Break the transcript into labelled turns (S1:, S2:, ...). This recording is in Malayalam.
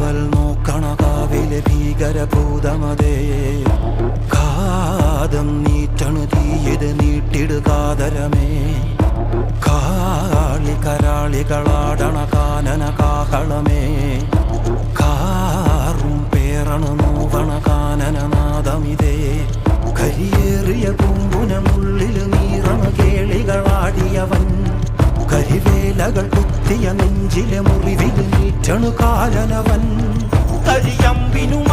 S1: കാവൽ നോക്കണ കാവിലെ ഭീകരഭൂതമതേ. കാതം നീറ്റണു തീയത് നീട്ടിടുകാതരമേ കാളി കരാളികളാടണ കാനന കാഹളമേ. കാറും പേറണു നോവണ കാനനനാദമിതേ കരിയേറിയ പൂമ്പുനമുള്ളിൽ നീറണ കേളികളാടിയവൻ. കരിവേലകൾ കുത്തിയ നെഞ്ചിലെ മുറിവിൽ നീറ്റണു കാലനവൻ കരിയമ്പിനും